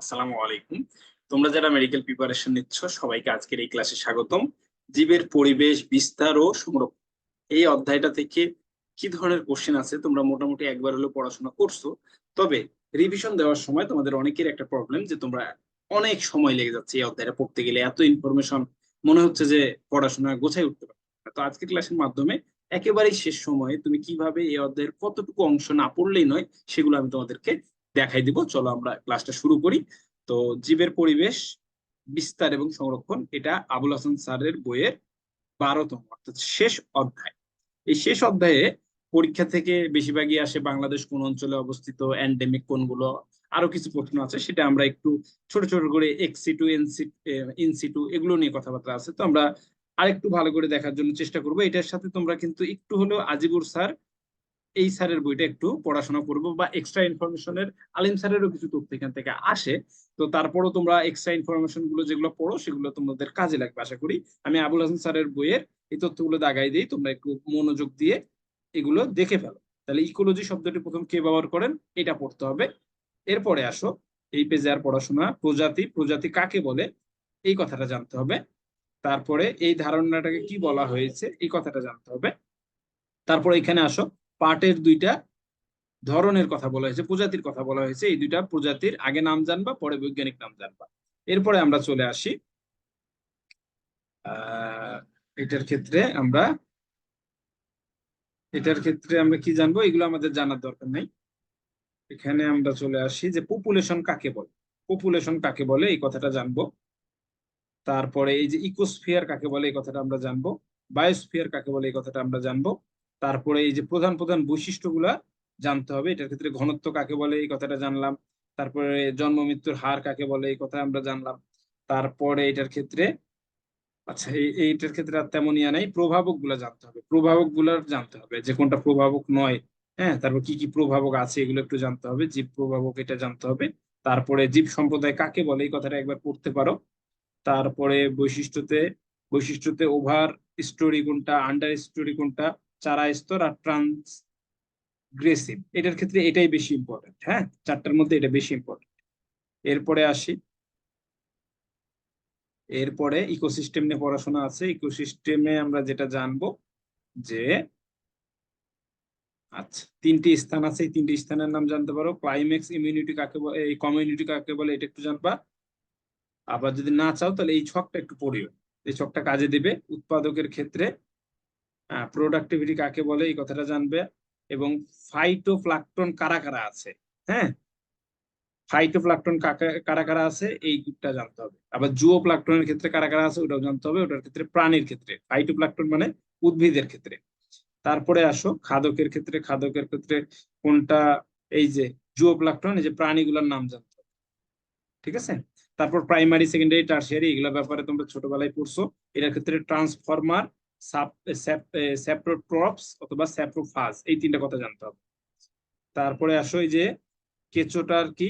আসসালামু আলাইকুম। তোমরা যারা মেডিকেল প্রিপারেশন নিচ্ছ, সবাইকে আজকের এই ক্লাসে স্বাগতম। জীবের পরিবেশ বিস্তার ও সংরক্ষণ। এই অধ্যায়টা থেকে কি ধরনের কোশ্চেন আছে, তোমরা মোটামুটি একবার হলেও পড়াশোনা করছ। তবে রিভিশন দেওয়ার সময় তোমাদের অনেকের একটা প্রবলেম যে তোমরা অনেক সময় লেগে যাচ্ছে এই অধ্যায়টা পড়তে গেলে। এত ইনফরমেশন মনে হচ্ছে যে পড়াশোনা গোছাই উঠতে পারবে না। তো আজকের ক্লাসের মাধ্যমে একেবারেই শেষ সময়ে তুমি কীভাবে এই অধ্যায়ের কতটুকু অংশ না পড়লেই নয়, সেগুলো আমি তোমাদেরকে দেখাই দিব। চলো আমরা ক্লাসটা শুরু করি। তো জীবের পরিবেশ, বিস্তার এবং সংরক্ষণ, এটা আবুল হাসান স্যারের বইয়ের বারোতম, অর্থাৎ শেষ অধ্যায়। এই শেষ অধ্যায়ে পরীক্ষা থেকে বেশিরভাগই আসে বাংলাদেশ কোন অঞ্চলে অবস্থিত অ্যান্ডেমিক কোনগুলো, আরও কিছু প্রশ্ন আছে, সেটা আমরা একটু ছোট ছোট করে এক্সি টু এনসি ইনসি টু এগুলো নিয়ে কথাবার্তা আছে। তো আমরা আরেকটু ভালো করে দেখার জন্য চেষ্টা করব। এটার সাথে তোমরা কিন্তু একটু হলেও আজিবুর স্যার এই স্যারের বইটা একটু পড়াশোনা করব বা এক্সট্রা ইনফরমেশনের আলিম স্যারেরও কিছু তথ্য এখান থেকে আসে। তো তারপরও তোমরা এক্সট্রা ইনফরমেশনগুলো যেগুলো পড়ো, সেগুলো তোমাদের কাজে লাগবে, আশা করি। আমি আবুল হাসান স্যারের বইয়ের এই তথ্যগুলো দাগাই দিই, তোমরা একটু মনোযোগ দিয়ে এগুলো দেখে ফেলো। তাহলে ইকোলজি শব্দটি প্রথম কে ব্যবহার করেন? এটা পড়তে হবে। এরপরে আসো, এই পেজে আর পড়াশোনা, প্রজাতি প্রজাতি কাকে বলে? এই কথাটা জানতে হবে। তারপরে এই ধারণাটাকে কি বলা হয়েছে? এই কথাটা জানতে হবে। তারপরে এখানে আসো পার্টের দুইটা ধরনের কথা বলা হয়েছে, প্রজাতির কথা বলা হয়েছে। এই দুইটা প্রজাতির আগে নাম জানবা, পরে বৈজ্ঞানিক নাম জানবা। এরপরে আমরা চলে আসি এটার ক্ষেত্রে আমরা, এটার ক্ষেত্রে আমরা কি জানব? এগুলো আমাদের জানার দরকার নেই। এখানে আমরা চলে আসি যে পপুলেশন কাকে বলে? পপুলেশন কাকে বলে? এই কথাটা জানব। তারপরে এই যে ইকোস্ফিয়ার কাকে বলে? এই কথাটা আমরা জানব। বায়োস্ফিয়ার কাকে বলে? এই কথাটা আমরা জানব। তারপরে এই যে প্রধান প্রধান বৈশিষ্ট্যগুলা জানতে হবে, এটার ক্ষেত্রে ঘনত্ব কাকে বলে, এই কথাটা জানলাম। তারপরে জন্ম মৃত্যুর হার কাকে বলে, এই কথা আমরা জানলাম। তারপরে এটার ক্ষেত্রে আচ্ছা এই- এইটার ক্ষেত্রে আর তেমন ইয়া নাই প্রভাবকগুলা জানতে হবে। প্রভাবকগুলার জানতে হবে, যে কোনটা প্রভাবক নয় হ্যাঁ? তারপর কি কি প্রভাবক আছে, এগুলো একটু জানতে হবে, জীব প্রভাবক এটা জানতে হবে। তারপরে জীব সম্প্রদায় কাকে বলে, এই কথাটা একবার পড়তে পারো। তারপরে বৈশিষ্ট্যতে বৈশিষ্ট্যতে ওভার স্টোরি কোনটা আন্ডার স্টোরি কোনটা চারা স্তর আর ট্রান্স গ্রেসিভ এটার ক্ষেত্রে এটাই বেশি ইম্পর্টেন্ট হ্যাঁ? চারটার মধ্যে এটা বেশি ইম্পর্টেন্ট এরপরে আসি। এরপরে ইকোসিস্টেম নিয়ে পড়াশোনা আছে। ইকোসিস্টেমে আমরা যেটা জানব যে আচ্ছা তিনটি স্থান আছে। এই তিনটি স্থানের নাম জানতে পারো। ক্লাইম্যাক্স ইমিউনিটি কাকে বলে, এই কমিউনিটি কাকে বলে, এটা একটু জানবা। আবার যদি না চাও, তাহলে এই ছকটা একটু পড়িও। এই ছকটা কাজে দিবে। উৎপাদকের ক্ষেত্রে প্রোডাক্টিভিটি কাকে বলে? এই কথাটা জানবে। এবং ফাইটোপ্লাকটন কারা কারা আছে? হ্যাঁ? ফাইটোপ্লাকটন কারা কারা আছে? এই এইটা জানতে হবে। আবার জুও প্লাকটনের ক্ষেত্রে কারা কারা আছে? ওটাও জানতে হবে। ওটার ক্ষেত্রে প্রাণীর ক্ষেত্রে। ফাইটোপ্লাকটন মানে উদ্ভিদের ক্ষেত্রে। তারপরে আসো, খাদকের ক্ষেত্রে। খাদকের ক্ষেত্রে কোনটা? এই যে জুও প্লাকটন এই যে প্রাণীগুলোর নাম জানতে হবে। ঠিক আছে? তারপর প্রাইমারি সেকেন্ডারি টার্সিয়ারি এগুলোর ব্যাপারে তোমরা ছোটবেলায় পড়ছো। এটার ক্ষেত্রে ট্রান্সফরমার স্যাপ্রোট্রপস অথবা স্যাপ্রোফাজ এই তিনটা কথা জানতে হবে। তারপরে আসো যে কেঁচোটার কি,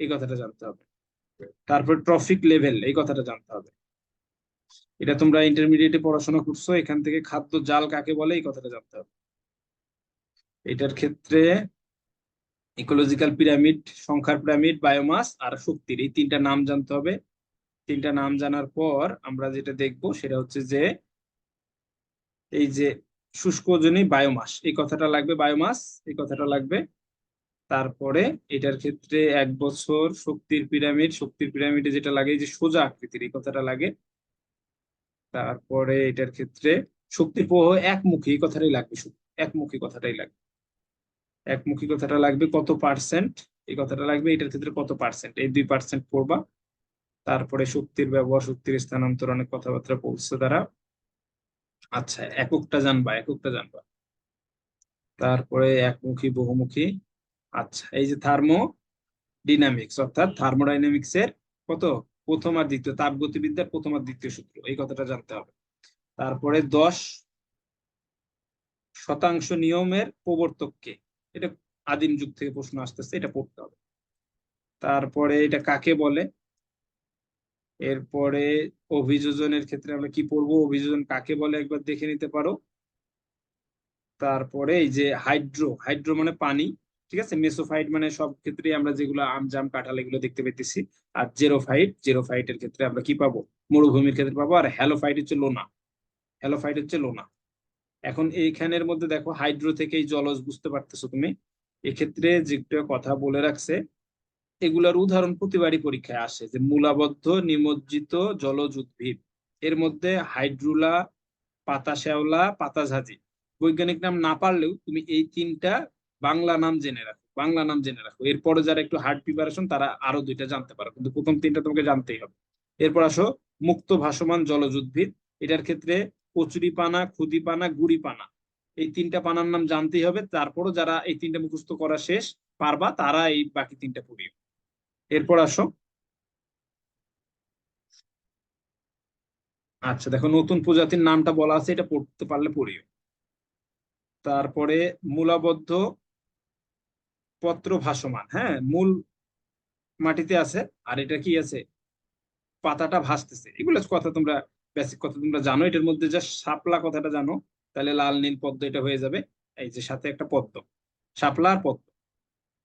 এই কথাটা জানতে হবে। তারপর ট্রফিক লেভেল এই কথাটা জানতে হবে। এটা তোমরা ইন্টারমিডিয়েটে পড়াশোনা করছ, এখান থেকে খাদ্য জাল কাকে বলে, এই কথাটা জানতে হবে। এটার ক্ষেত্রে ইকোলজিক্যাল পিরামিড সংখ্যার পিরামিড বায়োমাস আর শক্তির, এই তিনটা নাম জানতে হবে। তিনটা নাম জানার পর আমরা যেটা দেখব সেটা হচ্ছে যে এই যে শুষ্ক শুষ্কজনী বায়োমাস, এই কথাটা লাগবে বায়োমাস, এই কথাটা লাগবে। তারপরে এটার ক্ষেত্রে এক বছর শক্তির পিরামিড, শক্তির পিরামিডে যেটা লাগে যে সোজা আকৃতির, এই কথাটা লাগে। তারপরে এটার ক্ষেত্রে শক্তির প্রবাহ একমুখী, এই কথাটাই লাগবে একমুখী কথাটাই লাগবে। একমুখী কথাটা লাগবে কত পার্সেন্ট? এই কথাটা লাগবে এটার ক্ষেত্রে কত পার্সেন্ট? এই দুই পার্সেন্ট পড়বা। তারপরে শক্তির ব্যবহার, শক্তির স্থানান্তর, অনেক কথাবার্তা বলছে তারা। আচ্ছা এককটা জানবা এককটা জানবা। তারপরে একমুখী, বহুমুখী। আচ্ছা এই যে থার্মো ডিনামিক্স অর্থাৎ থার্মোডাইনামিক্স এর কত? প্রথম আর দ্বিতীয়, তাপগতিবিদ্যার প্রথম আর দ্বিতীয় সূত্র, এই কথাটা জানতে হবে। তারপরে দশ শতাংশ নিয়মের প্রবর্তককে এটা আদিম যুগ থেকে প্রশ্ন আসতেছে, এটা পড়তে হবে। তারপরে এটা কাকে বলে? এরপরে অভিযোজনের ক্ষেত্রে আমরা কি পড়ব? অভিযোজন কাকে বলে? একবার দেখে নিতে পারো। তারপরে এই যে হাইড্রো হাইড্রো মানে পানি, ঠিক আছে? মেসোফাইট মানে সব ক্ষেত্রে আমরা যেগুলো আম, জাম, কাঁঠাল এগুলো দেখতে পেতেছি আর জেরোফাইট, জেরোফাইটের ক্ষেত্রে আমরা কি পাবো? মরুভূমির ক্ষেত্রে পাবো। আর হ্যালোফাইট হচ্ছে লোনা। হ্যালোফাইট হচ্ছে লোনা। এখন এইখানের মধ্যে দেখো হাইড্রো থেকে জলজ বুঝতে পারতেছো তুমি। এক্ষেত্রে যেটা কথা বলে রাখছে এগুলার উদাহরণ প্রতিবারই পরীক্ষায় আসে, যে মূলাবদ্ধ, নিমজ্জিত, জলজ উদ্ভিদ। এর মধ্যে হাইড্রুলা পাতা শ্যাওলা পাতা বৈজ্ঞানিক নাম না পারলেও তুমি এই তিনটা বাংলা নাম জেনে রাখো, বাংলা নাম জেনে রাখো। এরপরে যারা একটু হার্ড প্রিপারেশন তারা আরও দুইটা জানতে পারো। কিন্তু প্রথম তিনটা তোমাকে জানতেই হবে। এরপর আসো, মুক্ত ভাসমান জলজ উদ্ভিদ। এটার ক্ষেত্রে কচুরি পানা খুদি পানা গুড়ি পানা এই তিনটা পানার নাম জানতেই হবে। তারপরও যারা এই তিনটা মুখস্থ করা শেষ, পারবা, তারা এই বাকি তিনটা পড়িও। এরপর আসো। আচ্ছা দেখো নতুন প্রজাতির নামটা বলা আছে, এটা পড়তে পারলে পড়িও। তারপরে মূলাবদ্ধ পত্র ভাসমান হ্যাঁ মূল মাটিতে আছে, আর এটা কি আছে? পাতাটা ভাসতেছে। এগুলো কথা তোমরা বেসিক কথা তোমরা জানো, এটার মধ্যে যা শাপলা কথাটা জানো, তাহলে লাল, নীল পদ্ম এটা হয়ে যাবে। এই যে সাথে একটা পদ্ম, শাপলা আর পদ্ম।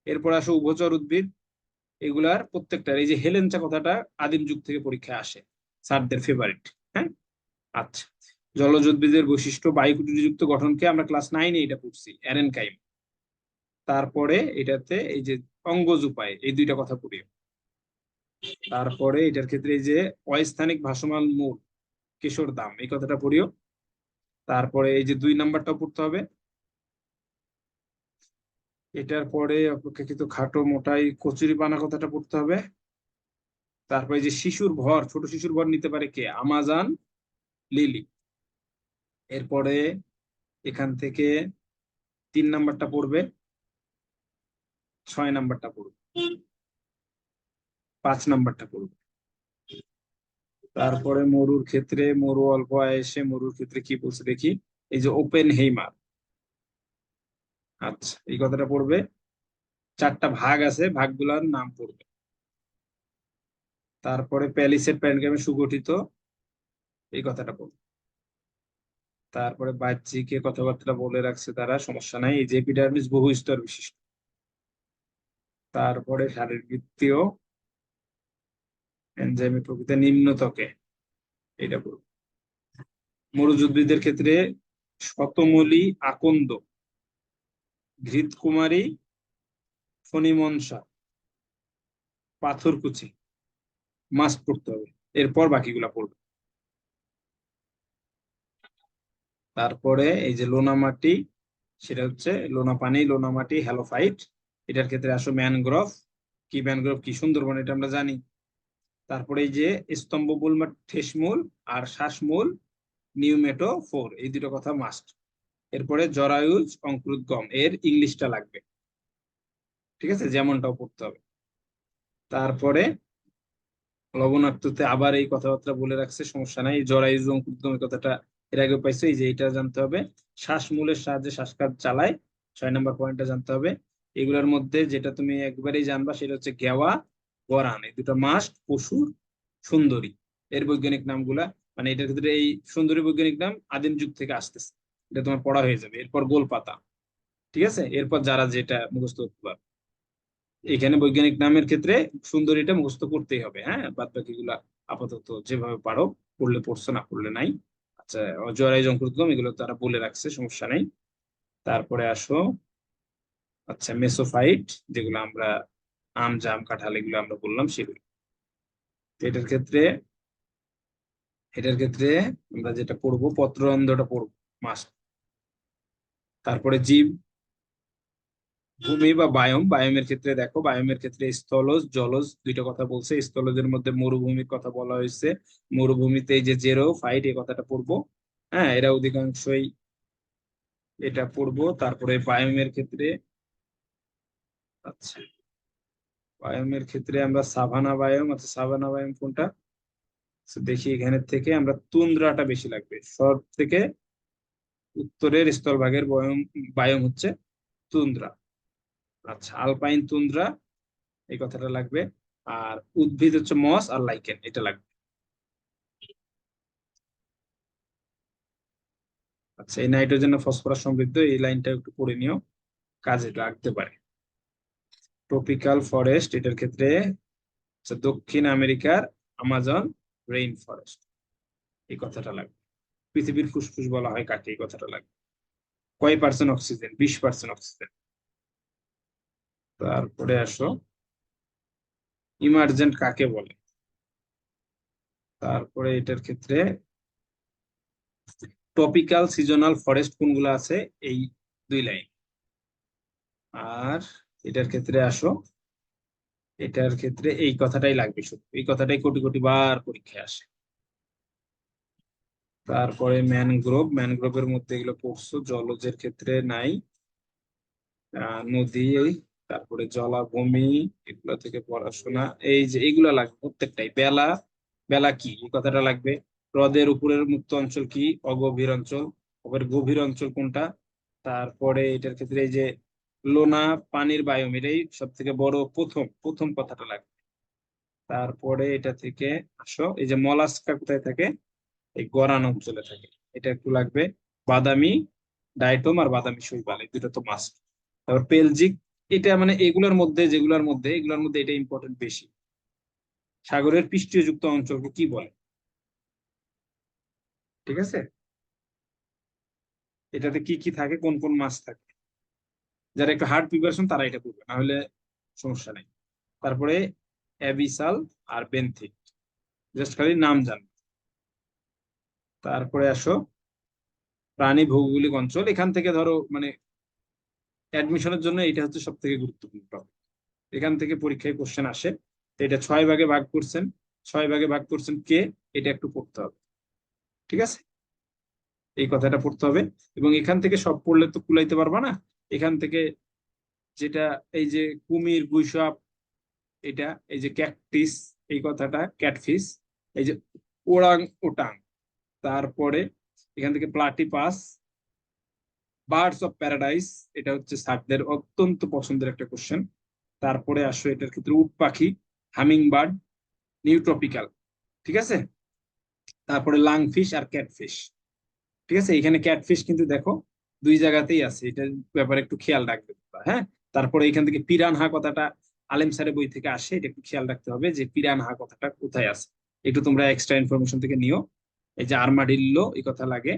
এরপর আসো উভচর উদ্ভিদ এগুলার প্রত্যেকটার, এই যে হেলেঞ্চা কথাটা আদিম যুগ থেকে পরীক্ষায় আসে, স্যারদের ফেভারিট হ্যাঁ? আচ্ছা জলজ উদ্ভিদের বৈশিষ্ট্য বায়ুকুটিযুক্ত গঠনকে আমরা ক্লাস নাইনে এটা পড়ছি অ্যারেনকাইম তারপরে এটাতে এই যে অঙ্গজ উপায়, এই দুইটা কথা পড়ি। তারপরে এটার ক্ষেত্রে এই যে অস্থানিক ভাসমান মূল, কিশোর দাম, এই কথাটা পড়িও। তারপরে এই যে দুই নাম্বারটাও পড়তে হবে এটার পরে অপেক্ষাকৃত খাটো মোটাই কচুরি পানা কথাটা পড়তে হবে। তারপরে যে শিশুর ভর, ছোট শিশুর ভর নিতে পারে কে? Amazon, lily. এরপরে এখান থেকে তিন নাম্বারটা পড়বে, ছয় নাম্বারটা পড়বে, পাঁচ নাম্বারটা পড়বে। তারপরে মরুর ক্ষেত্রে মরু অল্প আয়েসে মরুর ক্ষেত্রে কি বলছে দেখি? এই যে ওপেন হেইমার আচ্ছা এই কথাটা পড়বে। চারটা ভাগ আছে, ভাগগুলার নাম পড়বে। তারপরে প্যালিসেড প্যানগ্রামে সুগঠিত, এই কথাটা পড়বে। তারপরে বাহ্যিকে কথাবার্তা বলে রাখছে তারা, সমস্যা নাই। এই যে এপিডার্মিস বহু স্তর বিশিষ্ট। তারপরে শারীরবৃত্তীয় এনজাইমের প্রকৃতি নিম্নতকে এটা পড়ব। মরুজ উদ্ভিদের ক্ষেত্রে শতমলি আকন্দ। ঘৃতকুমারী ফণিমনসা, পাথরকুচি মাস্ট পড়তে হবে। এরপর বাকিগুলা পড়বে। তারপরে এই যে লোনা মাটি, সেটা হচ্ছে লোনা পানি, লোনা মাটি, হ্যালোফাইট। এটার ক্ষেত্রে আসো ম্যানগ্রোভ। কি ম্যানগ্রোভ? কি সুন্দরবন, এটা আমরা জানি। তারপরে এই যে স্তম্ভমূল বা ঠেসমূল আর শ্বাসমূল নিউমেটো ফোর এই দুটো কথা মাস্ট এরপরে জরায়ুজ অঙ্কুরোদ্গম এর ইংলিশটা লাগবে। ঠিক আছে? যেমনটাও পড়তে হবে। তারপরে লবণাক্ততে আবার এই কথাবার্তা বলে রাখছে, সমস্যা নাই। জরায়ুজ অঙ্কুরোদ্গম এই কথাটা এর আগে পাইছো, এই যে এটা জানতে হবে। শ্বাসমূলের সাহায্যে শ্বাসকাজ চালায়, ছয় নম্বর পয়েন্টটা জানতে হবে। এগুলোর মধ্যে যেটা তুমি একবারেই জানবা, সেটা হচ্ছে গেওয়া গরান। এই দুটো মাস্ট পশুর সুন্দরী। এর বৈজ্ঞানিক নামগুলা মানে এটার ক্ষেত্রে এই সুন্দরী বৈজ্ঞানিক নাম আদিম যুগ থেকে আসতেছে। এটা তোমার পড়া হয়ে যাবে। এরপর গোলপাতা ঠিক আছে? এরপর যারা যেটা মুখস্থ করতে পারবে এখানে বৈজ্ঞানিক নামের ক্ষেত্রে সুন্দরীটা মুখস্থ করতেই হবে হ্যাঁ? বাদ বাকিগুলা আপাতত যেভাবে পারো, পড়লে পড়ছো না, পড়লে নাই। আচ্ছা জরাই জঙ্কুরুদ্গম এগুলো তারা বলে রাখছে, সমস্যা নাই। তারপরে আসো। আচ্ছা মেসোফাইট, যেগুলো আমরা আম, জাম, কাঁঠাল, এগুলো আমরা বললাম, সেগুলো। এটার ক্ষেত্রে এটার ক্ষেত্রে আমরা যেটা পড়ব পত্ররন্ধ্রটা পড়ব মাস তারপরে জীব, ভূমি বা বায়ম। বায়মের ক্ষেত্রে দেখো, বায়মের ক্ষেত্রে স্থলজ, জলজ দুইটা কথা বলছে। স্থলজের মধ্যে মরুভূমির কথা বলা হয়েছে। মরুভূমিতে যে জেরো ফাইট এই কথাটা পড়ব। হ্যাঁ এরা অধিকাংশই এটা পড়ব। তারপরে বায়মের ক্ষেত্রে আচ্ছা বায়মের ক্ষেত্রে আমরা সাভানা বায়ম। আচ্ছা সাভানা বায়ম কোনটা? দেখি এখানের থেকে। আমরা তুন্দ্রাটা বেশি লাগবে। সব থেকে উত্তরের স্থলভাগের বয়ম, বায়ম হচ্ছে তুন্দ্রা। আচ্ছা আলপাইন তুন্দ্রা, এই কথাটা লাগবে। আর উদ্ভিদ হচ্ছে মস আর লাইকেন এটা লাগবে। আচ্ছা এই নাইট্রোজেন ফসফরাস সমৃদ্ধ, এই লাইনটা একটু পড়ে নিও। কাজে লাগতে পারে। ট্রপিক্যাল ফরেস্ট, এটার ক্ষেত্রে দক্ষিণ আমেরিকার আমাজন রেইন ফরেস্ট, এই কথাটা লাগবে। পৃথিবীর ফুসফুস বলা হয় কাকে? এই কথাটা লাগবে। কয় পার্সেন্ট অক্সিজেন বিশ পার্সেন্ট অক্সিজেন তারপরে আসো। ইমার্জেন্ট কাকে বলে? তারপরে এটার ক্ষেত্রে টপিক্যাল সিজনাল ফরেস্ট কোনগুলো আছে? এই দুই লাইন আর এটার ক্ষেত্রে আসো। এটার ক্ষেত্রে এই কথাটাই লাগবে শুধু। এই কথাটাই কোটি কোটি বার পরীক্ষায় আসে। তারপরে ম্যানগ্রোভ ম্যানগ্রোভের মধ্যে এগুলো পড়ছো, জলজের ক্ষেত্রে নাই। নদী তারপরে জলাভূমি, এগুলো থেকে পড়াশোনা, এই যে এগুলো লাগবে প্রত্যেকটাই। বেলা বেলা কি? এই কথাটা লাগবে। হ্রদের উপরের মুক্ত অঞ্চল কি? অগভীর অঞ্চল। গভীর অঞ্চল কোনটা? তারপরে এটার ক্ষেত্রে এই যে লোনা, পানির বায়ুম এটাই সব থেকে বড় প্রথম প্রথম কথাটা লাগবে। তারপরে এটা থেকে আসো, এই যে মলাস্কা কোথায় থাকে? এই গরান অঞ্চলে থাকে। এটা একটু লাগবে। বাদামি ডাইটম আর বাদামি শৈবাল, এই দুটো তো মাস্ট তারপর পেলজিক, এটা মানে এগুলোর মধ্যে, যেগুলোর মধ্যে, এগুলোর মধ্যে এটা ইম্পর্টেন্ট বেশি। সাগরের পৃষ্ঠীয় যুক্ত অঞ্চলকে কি বলে? ঠিক আছে? এটাতে কি কি থাকে? কোন কোন মাছ থাকে? যারা একটু হার্ড প্রিপারেশন তারা এটা করবে না হলে সমস্যা নেই। তারপরে অ্যাবিসাল আর বেন্থিক জাস্ট খালি নাম জানবে। তারপরে আসো। প্রাণী ভৌগোলিক অঞ্চল, এখান থেকে ধরো মানে অ্যাডমিশনের জন্য এটা হচ্ছে সব থেকে গুরুত্বপূর্ণ টপিক এখান থেকে পরীক্ষায় কোশ্চেন আসে। তো এটা ছয় ভাগে ভাগ করছেন। ছয় ভাগে ভাগ করছেন কে? এটা একটু পড়তে হবে। ঠিক আছে? এই কথাটা পড়তে হবে। এবং এখান থেকে সব পড়লে তো কুলাইতে পারবা না। এখান থেকে যেটা এই যে কুমির, গুইসাপ, এটা, এই যে ক্যাকটিস এই কথাটা ক্যাটফিস এই যে ওরাং, ওটাং। তারপরে এখান থেকে প্লাটিপাস বার্ডস অফ প্যারাডাইস এটা হচ্ছে স্যারদের অত্যন্ত পছন্দের একটা কোশ্চেন তারপরে আসো এটার ক্ষেত্রে উট পাখি হামিং বার্ড নিউট্রপিক্যাল ঠিক আছে? তারপরে লাংফিশ আর ক্যাটফিশ ঠিক আছে? এখানে ক্যাটফিশ কিন্তু দেখো দুই জায়গাতেই আছে, এটার ব্যাপারে একটু খেয়াল রাখবে হ্যাঁ? তারপরে এখান থেকে পিরানহা কথাটা আলেম স্যারের বই থেকে আসে, এটা একটু খেয়াল রাখতে হবে যে পিরানহা কথাটা কোথায় আছে? একটু তোমরা এক্সট্রা ইনফরমেশন থেকে নিও। এই যে আর্মাডিল্লো এই কথা লাগে।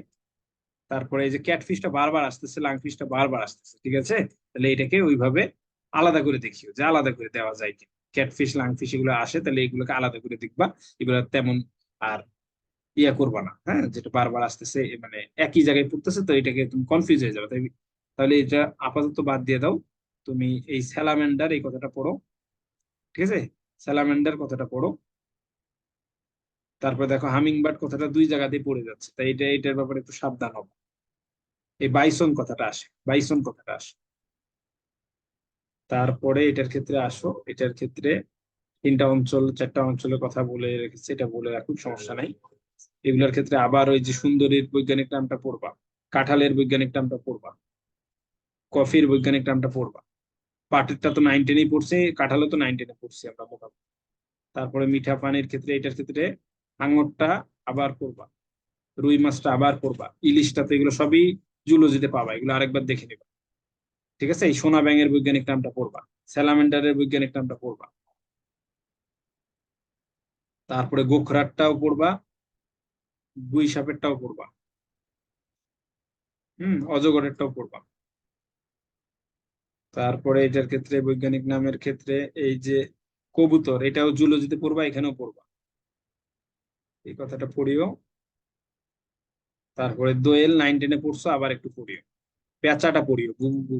তারপরে এই যে ক্যাটফিশটা বারবার আসতেছে লাংফিশটা বারবার আসতেছে, ঠিক আছে? তাহলে এটাকে ওইভাবে আলাদা করে দেখিও, যে আলাদা করে দেওয়া যায় ক্যাটফিশ লাংফিশ এগুলো আসে, তাহলে এগুলোকে আলাদা করে দেখবা, এগুলো তেমন আর ইয়া করবা না হ্যাঁ? যেটা বারবার আসতেছে মানে একই জায়গায় পড়তেছে, তো এটাকে তুমি কনফিউজ হয়ে যাবে, তাই তাহলে এটা আপাতত বাদ দিয়ে দাও, তুমি এই স্যালামেন্ডার এই কথাটা পড়ো, ঠিক আছে? স্যালামেন্ডার কথাটা পড়ো। তারপরে দেখো হামিংবার্ড কথাটা দুই জায়গাতেই পড়ে যাচ্ছে। তাই এটা, এটার ব্যাপারে একটু সাবধান হবে এই বাইসন কথাটা আসে, বাইসন কথাটা আসে। তারপরে এটার ক্ষেত্রে আসো, এটার ক্ষেত্রে তিনটা অঞ্চল, চারটা অঞ্চলের কথা বলে রেখেছে, এটা বলে রাখুন সমস্যা নাই। এগুলোর ক্ষেত্রে আবার ওই যে সুন্দরীর বৈজ্ঞানিক নামটা পড়বা, কাঁঠালের বৈজ্ঞানিক নামটা পড়বা, কফির বৈজ্ঞানিক নামটা পড়বা। পাটেরটা তো নাইন টেনেই পড়ছে, কাঁঠালও তো নাইন টেনে পড়ছি আমরা মোটামুটি। তারপরে মিঠা পানির ক্ষেত্রে, এটার ক্ষেত্রে আঙুরটা আবার করবা, রুই মাছটা আবার পড়বা ইলিশটা তো এগুলো সবই জুলজিতে পাবা, এগুলো আরেকবার দেখে নিবা। ঠিক আছে? এই সোনা ব্যাঙের বৈজ্ঞানিক নামটা পড়বা, স্যালামেন্ডারের বৈজ্ঞানিক নামটা পড়বা। তারপরে গোখরাটটাও পড়বা গুই সাপেরটাও পড়বা। হুম, অজগরেরটাও পড়বা। তারপরে এটার ক্ষেত্রে বৈজ্ঞানিক নামের ক্ষেত্রে এই যে কবুতর, এটাও জুলজিতে পড়বা, এখানেও পড়বা। এই কথাটা পড়িও। তারপরে দোয়েল নাইন টেনে পড়ছো, আবার একটু পড়িও। পেঁচাটা পড়িও গু গু গু।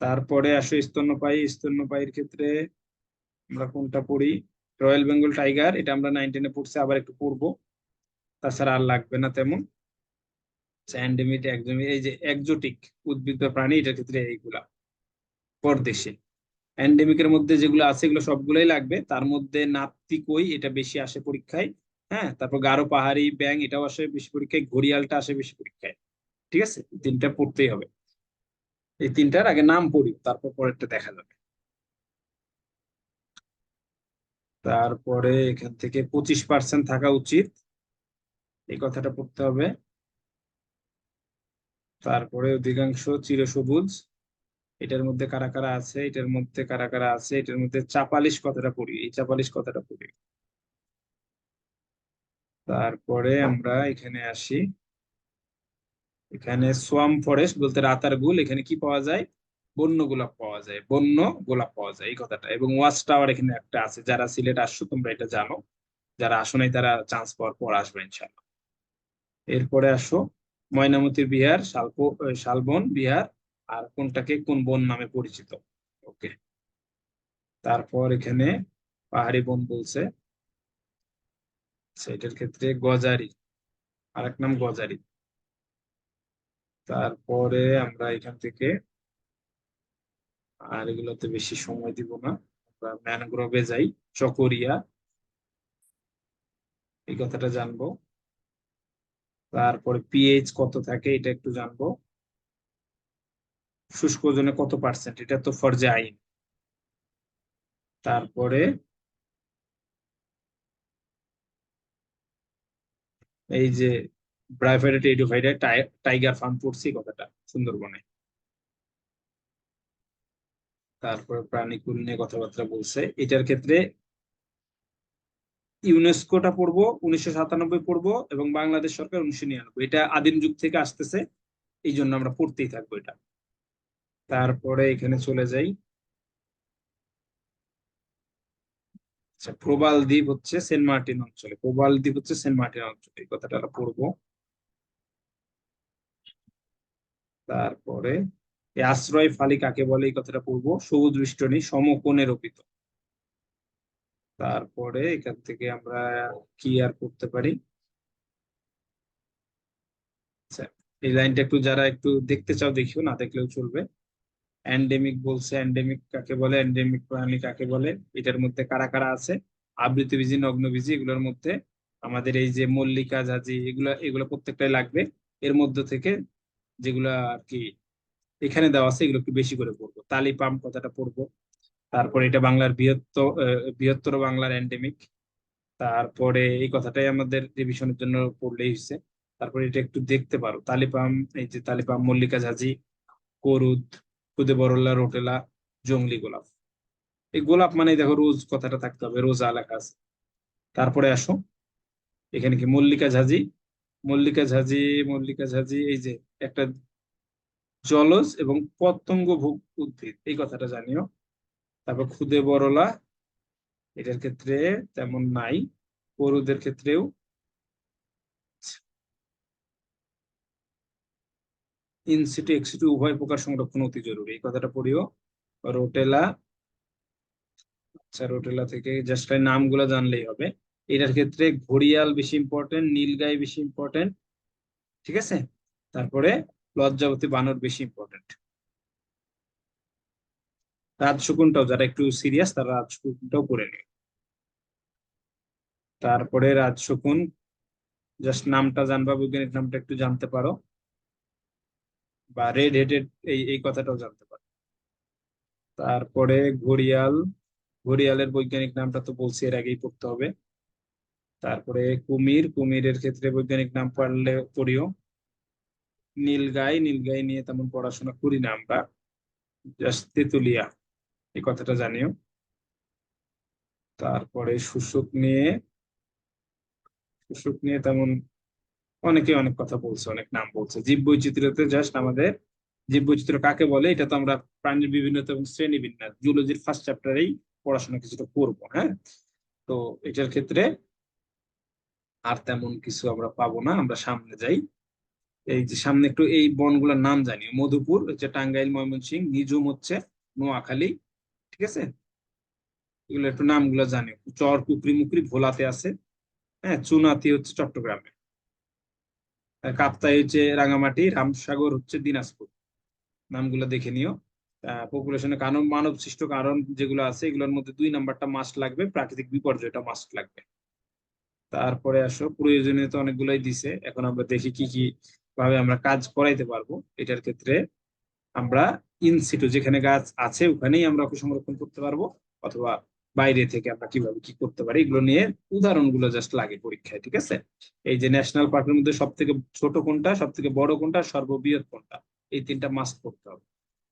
তারপরে আসো স্তন্যপায়ী, স্তন্যপায়ীর ক্ষেত্রে আমরা কোনটা পড়ি? রয়্যাল বেঙ্গল টাইগার, এটা আমরা নাইন টেনে পড়ছি, আবার একটু পড়ব। তাছাড়া আর লাগবে না তেমন। স্যান্ডেমিট, একজমি এই যে একজোটিক উদ্ভিদ বা প্রাণী, এটার ক্ষেত্রে এইগুলা। পরদেশে। এন্ডেমিকের মধ্যে যেগুলো আছে, এগুলো সবগুলোই লাগবে। তার মধ্যে নাত্তিকই এটা বেশি আসে পরীক্ষায়। হ্যাঁ? তারপর গারো, পাহাড়ি ব্যাং এটাও আসে বেশি পরীক্ষায়, ঘড়িয়ালটা আসে বেশি পরীক্ষায়। ঠিক আছে? তিনটা পড়তেই হবে। এই তিনটার আগে নাম পড়ি, তারপর পরেরটা দেখা যাবে। তারপরে এখান থেকে পঁচিশ পার্সেন্ট থাকা উচিত। এই কথাটা পড়তে হবে। তারপরে অধিকাংশ চিরসবুজ। এটার মধ্যে কারা কারা আছে? এটার মধ্যে কারা কারা আছে? এটার মধ্যে চাপালিশ কথাটা পড়ি। এই চাপালিশ কথাটা পড়ি। তারপরে আমরা এখানে আসি। এখানে সোয়াম ফরেস্ট বলতে রাতার গুল, এখানে কি পাওয়া যায়? বন্য গোলাপ পাওয়া যায়, বন্য গোলাপ পাওয়া যায়, এই কথাটা। এবং ওয়াচ টাওয়ার এখানে একটা আছে, যারা সিলেট আসছো, তোমরা এটা জানো। যারা আসো নাই, তারা চান্স পাওয়ার পর আসবে ইনশাল্লাহ এরপরে আসো ময়নামতির বিহার, শালপো শালবন বিহার, আর কোনটাকে? কোন বন নামে পরিচিত? ওকে তারপর এখানে পাহাড়ি বন বলছে। সেটার ক্ষেত্রে গজারি আর এক নাম গজারি। তারপরে আমরা এখান থেকে, আর এগুলোতে বেশি সময় দিব না, আমরা ম্যানগ্রোভে যাই, চকরিয়া। এই কথাটা জানব। তারপরে পিএইচ কত থাকে, এটা একটু জানব। শুষ্ক ওজনে কত পার্সেন্ট, এটা তো ফরজে আইন। তারপরে এই যে ব্রাইফাইডেট এডুফাইডেট টাইগার ফার্ম পড়ছি কথাটা, সুন্দরবনে। তারপরে প্রাণীকুল নিয়ে কথাবার্তা বলছে। এটার ক্ষেত্রে ইউনেস্কোটা পড়ব, উনিশশো সাতানব্বই পড়ব এবং বাংলাদেশ সরকার উনিশশো নিরানব্বই। এটা আদিম যুগ থেকে আসতেছে এই জন্য আমরা পড়তেই থাকব এটা। তারপরে এখানে চলে যাই। আচ্ছা প্রবাল দ্বীপ হচ্ছে সেন্ট মার্টিন অঞ্চলে। প্রবাল দ্বীপ হচ্ছে সেন্ট মার্টিন অঞ্চলে এই কথাটা আমরা পড়ব। তারপরে আশ্রয় ফালি কাকে বলে? এই কথাটা পড়ব। সবুজ বেষ্টনী সমকোণে রোপিত। তারপরে এখান থেকে আমরা কি আর করতে পারি? আচ্ছা, এই লাইনটা একটু যারা একটু দেখতে চাও দেখিও না দেখলেও চলবে। এন্ডেমিক বলছে এন্ডেমিক কাকে বলে এন্ডেমিক প্রাণী কাকে বলে, এটার মধ্যে কারা কারা আছে? আবৃতবীজি, নগ্নবীজি, এগুলোর মধ্যে আমাদের এই যে মল্লিকা, ঝাঁঝি, এগুলো এগুলো প্রত্যেকটাই লাগবে। এর মধ্যে থেকে যেগুলা আর কি এখানে দেওয়া আছে, এগুলো একটু বেশি করে পড়ব। তালি তালিপাম কথাটা পড়ব। তারপরে এটা বাংলার বৃহত্তর বৃহত্তর বাংলার এন্ডেমিক তারপরে এই কথাটাই আমাদের রিভিশনের জন্য পড়লেই হয়েছে তারপরে এটা একটু দেখতে পারো। তালিপাম এই যে তালিপাম মল্লিকা, ঝাঁঝি করুদ খুদে বরল্লা, রোটেলা জঙ্গলি গোলাপ। এই গোলাপ মানে দেখো রোজ কথাটা থাকতে হবে, রোজা লেখা আছে। তারপরে আসো, এখানে কি মল্লিকা ঝাঁঝি? মল্লিকা ঝাঁঝি মল্লিকা ঝাঁঝি, এই যে একটা জলজ এবং পতঙ্গ ভোগ উদ্ভিদ, এই কথাটা জানিও। তারপর খুদে বরলা, এটার ক্ষেত্রে তেমন নাই গরুদের ক্ষেত্রেও ইনসিটু এক্সিটু উভয় প্রকার সংরক্ষণ অতি জরুরি। এই কথাটা পড়িও। রোটেলা আচ্ছা রোটেলা থেকে জাস্ট নামগুলো জানলেই হবে। এটার ক্ষেত্রে ঘড়িয়াল বেশি ইম্পর্টেন্ট নীলগাই বেশি ইম্পর্টেন্ট ঠিক আছে? তারপরে লজ্জাবতী বানর বেশি ইম্পর্টেন্ট রাজশকুনটাও, যারা একটু সিরিয়াস তারা রাজশকুনটাও করে নেয় তারপরে রাজশকুন জাস্ট নামটা জানবা, বৈজ্ঞানিক নামটা একটু জানতে পারো। বা রেড হেডেড এই এই কথাটাও জানতে পারো তারপরে ঘড়িয়াল, ঘড়িয়ালের বৈজ্ঞানিক নামটা তো বলছি, এর আগেই পড়তে হবে। তারপরে কুমির, কুমিরের ক্ষেত্রে বৈজ্ঞানিক নাম পড়লে পড়িও। নীলগাই নীলগাই নিয়ে তেমন পড়াশোনা করি না আমরা জাস্ট তেতুলিয়া, এই কথাটা জানিও। তারপরে শুশুক নিয়ে শুশুক নিয়ে তেমন অনেকে অনেক কথা বলছে, অনেক নাম বলছে। জীব বৈচিত্র্যতে জাস্ট আমাদের, জীব বৈচিত্র্য কাকে বলে? এটা তো আমরা প্রাণীর বিভিন্নতা এবং শ্রেণি বিন্যাস জুলজির ফার্স্ট চ্যাপ্টারেই পড়াশোনা কিছুটা করব হ্যাঁ? তো এটার ক্ষেত্রে আর তেমন কিছু আমরা পাবো না, আমরা সামনে যাই। এই যে সামনে একটু এই বনগুলোর নাম জানি। মধুপুর, হচ্ছে টাঙ্গাইল ময়মনসিং নিজুম হচ্ছে নোয়াখালী, ঠিক আছে? এগুলো একটু নামগুলো জানি। চর কুকরি মুকরি ভোলাতে আছে হ্যাঁ? চুনাতি হচ্ছে চট্টগ্রামে। কাপ্তাই হচ্ছে রাঙামাটি, রামসাগর হচ্ছে দিনাজপুর। নামগুলো দেখে নিও। পপুলেশনের কারণ মানব সৃষ্ট কারণ যেগুলো আছে, এগুলোর মধ্যে দুই নাম্বারটা মাস্ট লাগবে, প্রাকৃতিক বিপর্যয়টা মাস্ট লাগবে। তারপরে আসো প্রয়োজনীয়তা অনেকগুলোই দিছে। এখন আমরা দেখি কি কি ভাবে আমরা কাজ করাইতে পারব। এটার ক্ষেত্রে আমরা ইনসিটু যেখানে গাছ আছে, ওখানেই আমরা সংরক্ষণ করতে পারব, অথবা বাইরে থেকে আমরা কীভাবে কি করতে পারি, এগুলো নিয়ে উদাহরণগুলো জাস্ট লাগে পরীক্ষায়, ঠিক আছে? এই যে ন্যাশনাল পার্কের মধ্যে সব থেকে ছোট কোনটা সব থেকে বড় কোনটা, সর্ববৃহৎ কোনটা, এই তিনটা মাস্ট করতে হবে,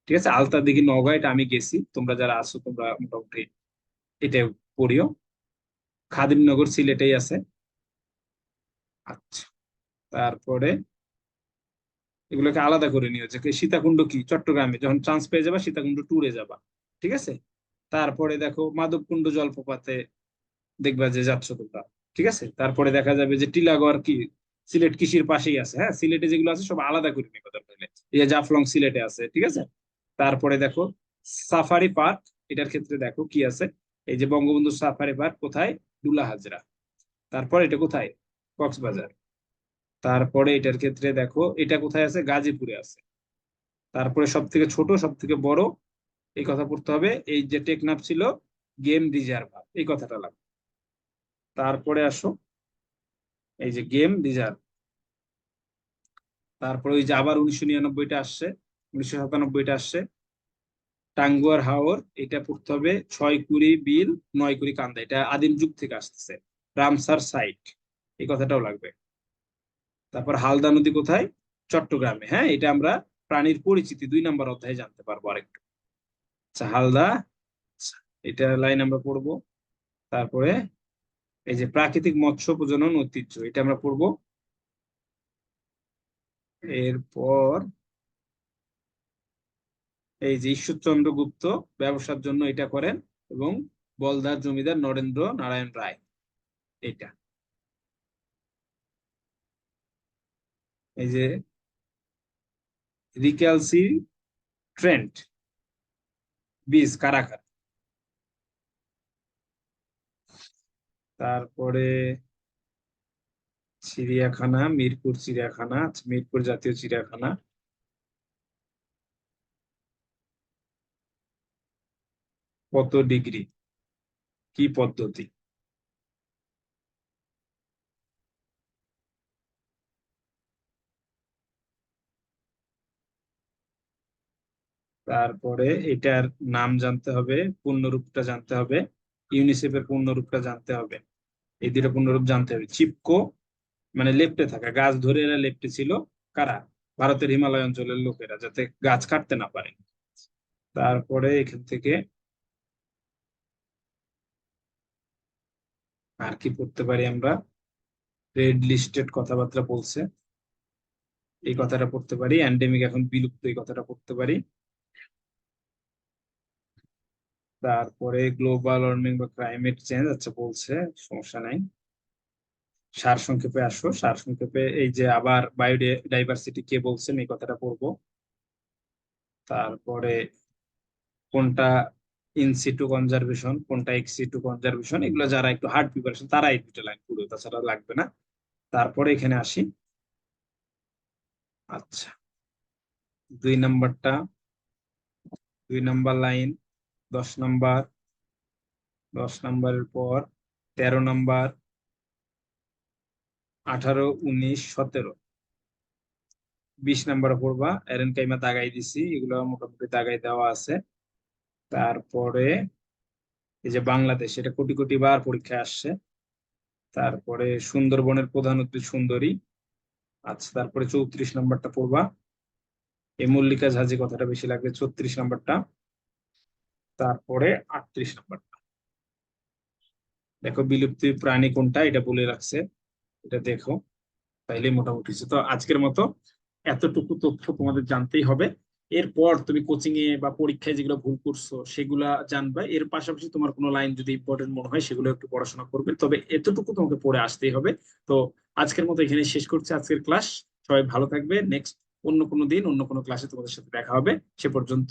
ঠিক আছে? আলতা দিঘি নওগাঁ, এটা আমি গেছি, তোমরা যারা আছো তোমরা মোটামুটি এটা পড়িও। খাদিমনগর সিলেটেই আছে। আচ্ছা তারপরে এগুলোকে আলাদা করে নিও, যে সীতাকুণ্ড কি? চট্টগ্রামে, যখন চান্স পেয়ে যাবা, সীতাকুণ্ড ট্যুরে যাবা, ঠিক আছে? তারপরে দেখো মাধবকুণ্ড জলপ্রপাতে দেখবা যে যাচ্ছ তোমরা, ঠিক আছে? তারপরে দেখা যাবে যে টিলাগড় কি, সিলেট কৃষির পাশেই আছে হ্যাঁ? সিলেটে যেগুলো আছে সব আলাদা করে নিবে হলে এই জাফলং সিলেটে আছে, ঠিক আছে? তারপরে দেখো সাফারি পার্ক, এটার ক্ষেত্রে দেখো কি আছে? এই যে বঙ্গবন্ধু সাফারি পার্ক কোথায়? ডুলা হাজরা। তারপর এটা কোথায়? কক্সবাজার। তারপরে এটার ক্ষেত্রে দেখো এটা কোথায় আছে? গাজীপুরে আছে। তারপরে সব থেকে ছোট সব থেকে বড় এই কথা পড়তে হবে। এই যে টেকনাফ ছিল, গেম রিজার্ভ এই কথাটা লাগবে। তারপরে আসো। এই যে গেম রিজার্ভ। তারপরে ওই যে আবার উনিশশো নিরানব্বইটা আসছে, উনিশশো সাতানব্বইটা আসছে। টাঙ্গুয়ার হাওর, এটা পড়তে হবে ছয় কুড়ি বিল, নয় কুড়ি কান্দা। এটা আদিম যুগ থেকে আসতেছে। রামসার সাইট, এই কথাটাও লাগবে। তারপর হালদা নদী কোথায়? চট্টগ্রামে। হ্যাঁ এটা আমরা প্রাণীর পরিচিতি, দুই নম্বর অধ্যায়ে জানতে পারব আরেকটু। হালদা। আচ্ছা, এটা লাইন আমরা পড়ব। তারপরে এই যে প্রাকৃতিক মৎস্য প্রজনন ঐতিহ্য এটা আমরা পড়ব। এরপর এই যে ঈশ্বরচন্দ্র গুপ্ত ব্যবসার জন্য এটা করেন এবং বলদার জমিদার নরেন্দ্র নারায়ণ রায় এটা। এই যে রিক্যালসি ট্রেন্ড বীজ কারাকার তারপরে চিড়িয়াখানা মিরপুর চিড়িয়াখানা মিরপুর জাতীয় চিড়িয়াখানা। কত ডিগ্রি? কি পদ্ধতি? তারপরে এটার নাম জানতে হবে, পূর্ণরূপটা জানতে হবে, ইউনিসেফের পূর্ণরূপটা জানতে হবে। এই দুটো পূর্ণরূপ জানতে হবে। চিপকো মানে লেপ্টে থাকা, গাছ ধরে এরা লেপ্টে ছিল। কারা? ভারতের হিমালয় অঞ্চলের লোকেরা, যাতে গাছ কাটতে না পারে। তারপরে এখান থেকে আর কি পড়তে পারি আমরা? রেড লিস্টেড কথাবার্তা বলছে। এই কথাটা পড়তে পারি। অ্যান্ডেমিক এখন বিলুপ্ত এই কথাটা পড়তে পারি। তারপরে গ্লোবাল ওয়ার্মিং বা ক্লাইমেট চেঞ্জ আচ্ছা বলছে, সমস্যা নাই। সার সংক্ষেপে আসো, সার সংক্ষেপে এই যে আবার বায়োডাইভার্সিটি কে বলছেন, এই কথাটা পড়ব। তারপরে কোনটা ইন সিটু কনজারভেশন কোনটা এক্স সিটু কনজারভেশন এগুলো যারা একটু হার্ড প্রিপারেশন তারা এই দুটো লাইন পুরো তাছাড়া লাগবে না। তারপরে এখানে আসি। আচ্ছা দুই নাম্বারটা দুই নাম্বার লাইন দশ নাম্বার, দশ নাম্বারের পর তেরো নাম্বার, আঠারো, উনিশ, সতেরো। বিশ নাম্বার পড়বা, এরেন কাইমা দাগাই দিছি, এগুলো মোটামুটি দাগাই দেওয়া আছে। তারপরে এই যে বাংলাদেশ, এটা কোটি কোটি বার পরীক্ষায় আসছে। তারপরে সুন্দরবনের প্রধান উদ্ভিদ সুন্দরী। আচ্ছা তারপরে চৌত্রিশ নাম্বারটা পড়বা। এই মল্লিকা ঝাঁজি কথাটা বেশি লাগবে ছত্রিশ নাম্বারটা। তারপরে আটত্রিশ নাম্বারটা। দেখো বিলুপ্তি প্রাণী কোনটা, এটা বলে রাখছে। এটা দেখো, তাইলে মোটামুটি তো আজকের মতো এতটুকু তথ্য তোমাদের জানতেই হবে। এরপর তুমি কোচিং এ বা পরীক্ষায় যেগুলো ভুল করছ, সেগুলা জানবে। এর পাশাপাশি তোমার কোনো লাইন যদি ইম্পর্টেন্ট মনে হয়, সেগুলো একটু পড়াশোনা করবে। তবে এতটুকু তোমাকে পড়ে আসতেই হবে। তো আজকের মতো এখানে শেষ করছি আজকের ক্লাস সবাই ভালো থাকবে। নেক্সট অন্য কোনো দিন, অন্য কোনো ক্লাসে তোমাদের সাথে দেখা হবে। সে পর্যন্ত